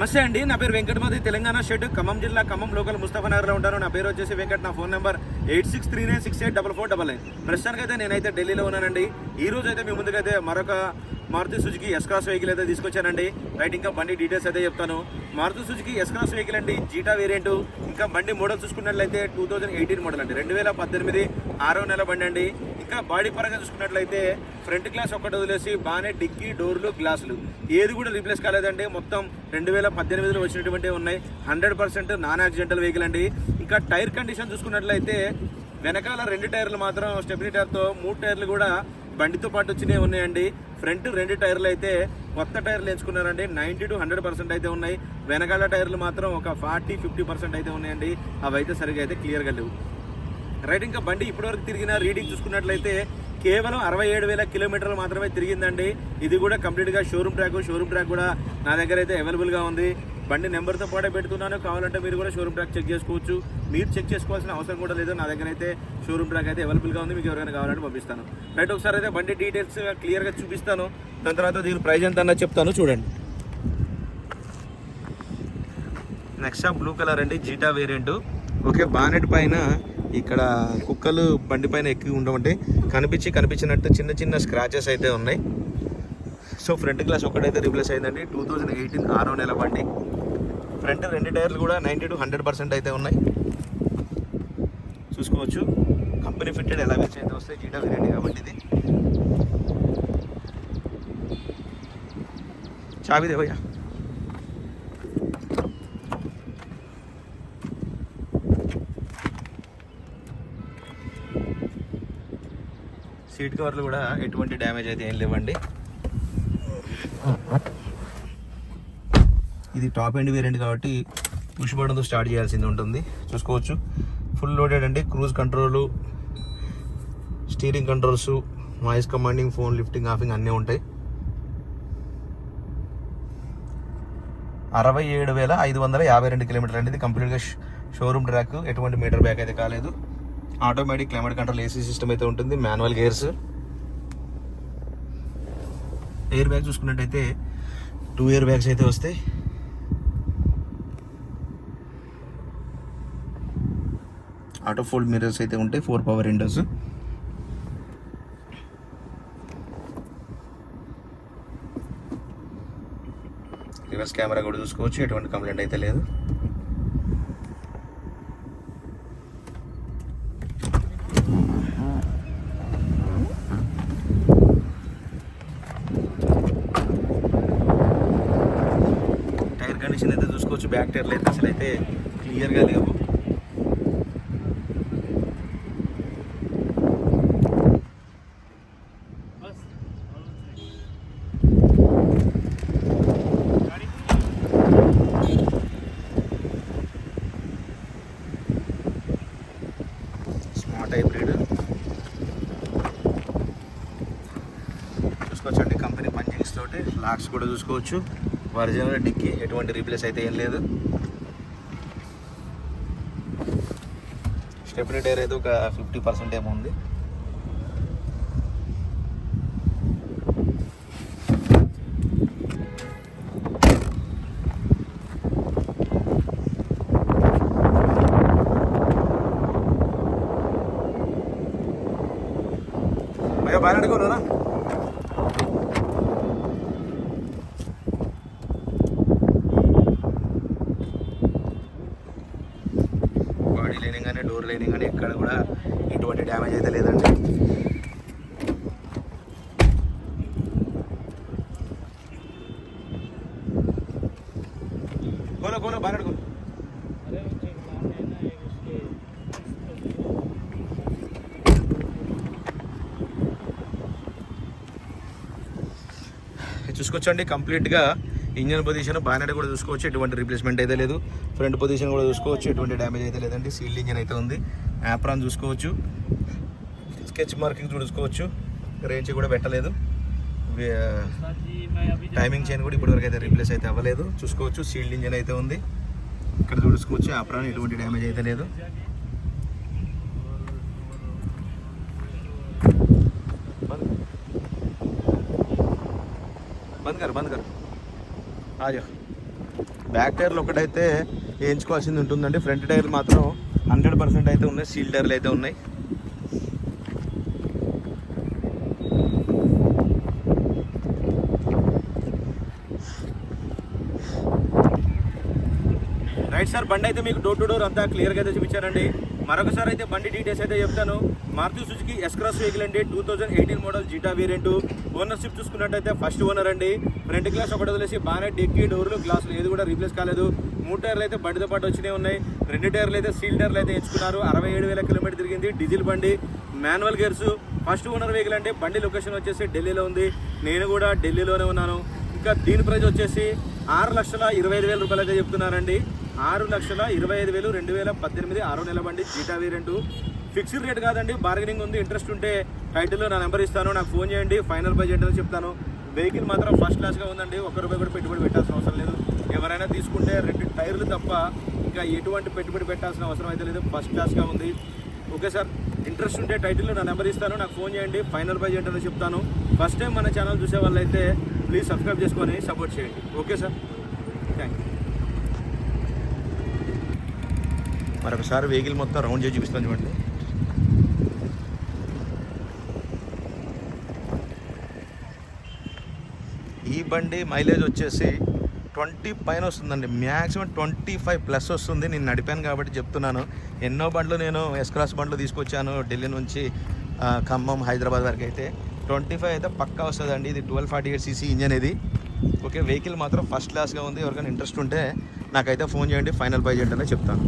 నమస్తే అండి. నా పేరు వెంకటమతి తెలంగాణ షెడ్. ఖమ్మం జిల్లా ఖమ్మం లోకల్ ముస్తఫానగర్లో ఉంటాను. నా పేరు వచ్చేసి వెంకట్. నా phone number eight six three nine six eight double four double nine. ప్రస్తుతానికి అయితే నేనైతే ఢిల్లీలో ఉన్నానండి. ఈ రోజు అయితే మీ ముందుకైతే మరొక Maruti Suzuki S Cross vehicle అయితే తీసుకొచ్చానండి. రైట్ ఇంకా బండి డీటెయిల్స్ అయితే చెప్తాను. Maruti Suzuki S Cross vehicle అండి జీటా వేరియంట్ ఇంకా బండి మోడల్ చూసుకున్నట్లయితే టూ థౌజండ్ ఎయిటీన్ మోడల్ అండి. రెండు వేల పద్దెనిమిది ఆరో నెల బండి అండి. ఇంకా బాడీ పరంగా చూసుకున్నట్లయితే ఫ్రంట్ గ్లాస్ ఒకటి వదిలేసి బాగానే డిక్కీ డోర్లు గ్లాసులు ఏది కూడా రీప్లేస్ కాలేదండి. మొత్తం రెండు వేల పద్దెనిమిదిలో వచ్చినటువంటి ఉన్నాయి. Hundred percent non accidental vehicle అండి. ఇంకా టైర్ కండిషన్ చూసుకున్నట్లయితే వెనకాల రెండు టైర్లు మాత్రం స్టెబినీ టైర్తో మూడు టైర్లు కూడా బండితో పాటు వచ్చినవి ఉన్నాయండి. ఫ్రంట్ రెండు టైర్లు అయితే కొత్త టైర్లు ఎంచుకున్నారండి. నైంటీ టు హండ్రెడ్ పర్సెంట్ అయితే ఉన్నాయి. వెనకాల టైర్లు మాత్రం ఒక ఫార్టీ ఫిఫ్టీ పర్సెంట్ అయితే ఉన్నాయండి. అవి అయితే సరిగా అయితే క్లియర్గా లేవు. రైట్ ఇంకా బండి ఇప్పటివరకు తిరిగిన రీడింగ్ చూసుకున్నట్లయితే కేవలం అరవై ఏడు వేల కిలోమీటర్లు మాత్రమే తిరిగిందండి. ఇది కూడా కంప్లీట్గా షోరూమ్ ట్రాక్ షోరూమ్ ట్రాక్ కూడా నా దగ్గర అయితే అవైలబుల్గా ఉంది. బండి నెంబర్తో పాటే పెడుతున్నాను కావాలంటే మీరు కూడా షోరూమ్ ట్రాక్ చెక్ చేసుకోవచ్చు. మీరు చెక్ చేసుకోవాల్సిన అవసరం కూడా లేదు. నా దగ్గర అయితే షోరూమ్ ట్రాక్ అయితే అవైలబుల్గా ఉంది. మీకు ఎవరైనా కావాలంటే పంపిస్తాను. రైట్ ఒకసారి అయితే బండి డీటెయిల్స్ క్లియర్గా చూపిస్తాను. దాని తర్వాత దీని ప్రైజ్ ఎంత అన్నది చెప్తాను. చూడండి. నెక్స్ట్ బ్లూ కలర్ అండి జీటా వేరియంట్ ఓకే బానెట్ పైన ఇక్కడ కుక్కలు బండి పైన ఎక్కి ఉండమంటే కనిపించి కనిపించినట్టు చిన్న చిన్న స్క్రాచెస్ అయితే ఉన్నాయి. సో ఫ్రంట్ గ్లాస్ ఒకటైతే రిప్లేస్ అయిందండి. టూ థౌజండ్ ఎయిటీన్ ఆరో నెల బండి. ఫ్రంట్ రెండు టైర్లు కూడా నైంటీ టు హండ్రెడ్ పర్సెంట్ అయితే ఉన్నాయి. చూసుకోవచ్చు. కంపెనీ ఫిట్టెడ్ ఎలా అయితే వస్తాయి జీటా వేరియంట్ కాబట్టి ఇది. చావి దేవయ్యా సీట్ కవర్లు కూడా ఎటువంటి డ్యామేజ్ అయితే ఏం లేవండి. ఇది టాప్ ఎండ్ వేరియంట్ కాబట్టి పుష్ బటన్తో స్టార్ట్ చేయాల్సింది ఉంటుంది. చూసుకోవచ్చు. ఫుల్ లోడెడ్ అండి. Cruise control steering controls voice commanding phone lifting offing అన్నీ ఉంటాయి. అరవై ఏడు వేల ఐదు వందల యాభై రెండు కిలోమీటర్లు అనేది కంప్లీట్గా షోరూమ్ ట్రాక్. ఎటువంటి మీటర్ బ్యాక్ అయితే కాలేదు. Automatic climate control AC system అయితే ఉంటుంది. Manual gears. ఎయిర్ బ్యాగ్ చూసుకున్నట్టయితే టూ ఇయర్ బ్యాగ్స్ అయితే వస్తాయి. ఆటో ఫోల్డ్ మిర్రర్స్ అయితే ఉంటాయి four power windows reverse camera కూడా చూసుకోవచ్చు ఎటువంటి కంప్లైంట్ అయితే లేదు టైర్ కండిషన్ అయితే చూసుకోవచ్చు బ్యాక్ టైర్లు అయితే అసలు అయితే క్లియర్గా లేవు. స్మార్ట్ హైబ్రిడ్ చూసుకోవచ్చండి కంపెనీ పంచింగ్స్ తోటి లాక్స్ కూడా చూసుకోవచ్చు. ఒరిజినల్ డిక్కి ఎటువంటి రీప్లేస్ అయితే ఏం లేదు. స్టెప్నీ టైర్ అయితే ఒక ఫిఫ్టీ పర్సెంట్ ఏమో ఉంది. భయ్యా బాగా అడుగున్నారా లైనింగ్ కానీ డోర్ లైనింగ్ కానీ ఎక్కడ కూడా ఎటువంటి డ్యామేజ్ అయితే లేదండి. కోలో కోలో బాగా అడుగు చూసుకోవచ్చండి కంప్లీట్గా ఇంజన్ పొజిషన్ బానెట్ కూడా చూసుకోవచ్చు ఎటువంటి రీప్లేస్మెంట్ అయితే లేదు. ఫ్రంట్ పొజిషన్ కూడా చూసుకోవచ్చు ఎటువంటి డ్యామేజ్ అయితే లేదండి. సీల్డ్ ఇంజన్ అయితే ఉంది. యాప్రాన్ చూసుకోవచ్చు. స్కెచ్ మార్కింగ్ చూసుకోవచ్చు. రేంజ్ కూడా పెట్టలేదు. టైమింగ్ చైన్ uh, కూడా ఇప్పటివరకు అయితే రీప్లేస్ అయితే అవ్వలేదు. చూసుకోవచ్చు సీల్డ్ ఇంజన్ అయితే ఉంది. ఇక్కడ చూసుకోవచ్చు యాప్రాన్ ఎటువంటి డ్యామేజ్ అయితే లేదు. బంద్ గారు బంద్ గారు. బ్యాక్ టైర్లు ఒకటైతే వేయించుకోవాల్సింది ఉంటుందండి. ఫ్రంట్ టైర్లు మాత్రం హండ్రెడ్ పర్సెంట్ అయితే ఉన్నాయి. సీల్ టైర్లు అయితే ఉన్నాయి. రైట్ సార్ బండి అయితే మీకు డోర్ టు డోర్ అంతా క్లియర్గా అయితే చూపించారండి. మరొకసారి అయితే బండి డీటెయిల్స్ అయితే చెప్తాను. Maruti Suzuki S Cross vehicle అండి. Two thousand eighteen model Zeta variant ownership చూసుకున్నట్టయితే ఫస్ట్ ఓనర్ అండి. ఫ్రంట్ గ్లాస్ ఒకటి వదిలేసి బాగానే డెక్కి డోర్లు గ్లాసులు ఏది కూడా రీప్లేస్ కాలేదు. మూడు టైర్లు అయితే బండితో పాటు వచ్చినాయి ఉన్నాయి. రెండు టైర్లు అయితే సీల్ టైర్లు అయితే ఎంచుకున్నారు. అరవై ఏడు వేల కిలోమీటర్ తిరిగింది డీజిల్ బండి. Manual gears first owner vehicle అంటే బండి లొకేషన్ వచ్చేసి ఢిల్లీలో ఉంది. నేను కూడా ఢిల్లీలోనే ఉన్నాను. ఇంకా దీని ప్రైస్ వచ్చేసి ఆరు లక్షల ఇరవై ఐదు వేల రూపాయలుగా చెప్తున్నారండి. ఆరు లక్షల ఇరవై ఐదు వేలు రెండు వేల పద్దెనిమిది ఆరో నెల బండి జీటా రెండు ఫిక్స్డ్ రేట్ కాదండి బార్గెనింగ్ ఉంది ఇంట్రెస్ట్ ఉంటే టైటిల్లో నా నెంబర్ ఇస్తాను నాకు ఫోన్ చేయండి ఫైనల్ బడ్జెట్ అని చెప్తాను. వెహికల్ మాత్రం ఫస్ట్ క్లాస్గా ఉందండి ఒక్క రూపాయి కూడా పెట్టుబడి పెట్టాల్సిన అవసరం లేదు. ఎవరైనా తీసుకుంటే రెండు టైర్లు తప్ప ఇంకా ఎటువంటి పెట్టుబడి పెట్టాల్సిన అవసరం అయితే లేదు ఫస్ట్ క్లాస్గా ఉంది. Okay sir. ఇంట్రెస్ట్ ఉంటే టైటిల్లో నా నెంబర్ ఇస్తాను నాకు ఫోన్ చేయండి ఫైనల్ ప్రైజ్ అని చెప్తాను. ఫస్ట్ టైం మన ఛానల్ చూసే వాళ్ళైతే ప్లీజ్ సబ్స్క్రైబ్ చేసుకొని సపోర్ట్ చేయండి. ఓకే సార్ థ్యాంక్ యూ మరొకసారి వెహికల్ మొత్తం రౌండ్ చేసి చూపిస్తాను చూడండి. ఈ బండి మైలేజ్ వచ్చేసి ట్వంటీ పైన వస్తుందండి. మ్యాక్సిమం ట్వంటీ ఫైవ్ ప్లస్ వస్తుంది. నేను నడిపాను కాబట్టి చెప్తున్నాను. ఎన్నో బండ్లు నేను ఎస్ క్లాస్ బండ్లు తీసుకొచ్చాను ఢిల్లీ నుంచి ఖమ్మం హైదరాబాద్ వరకు అయితే. ట్వంటీ ఫైవ్ అయితే పక్కా వస్తుందండి. ఇది twelve forty eight CC engine ఇది. ఓకే వెహికల్ మాత్రం ఫస్ట్ క్లాస్గా ఉంది. ఎవరికైనా ఇంట్రెస్ట్ ఉంటే నాకైతే ఫోన్ చేయండి. ఫైనల్ బై చేయండి చెప్తాను.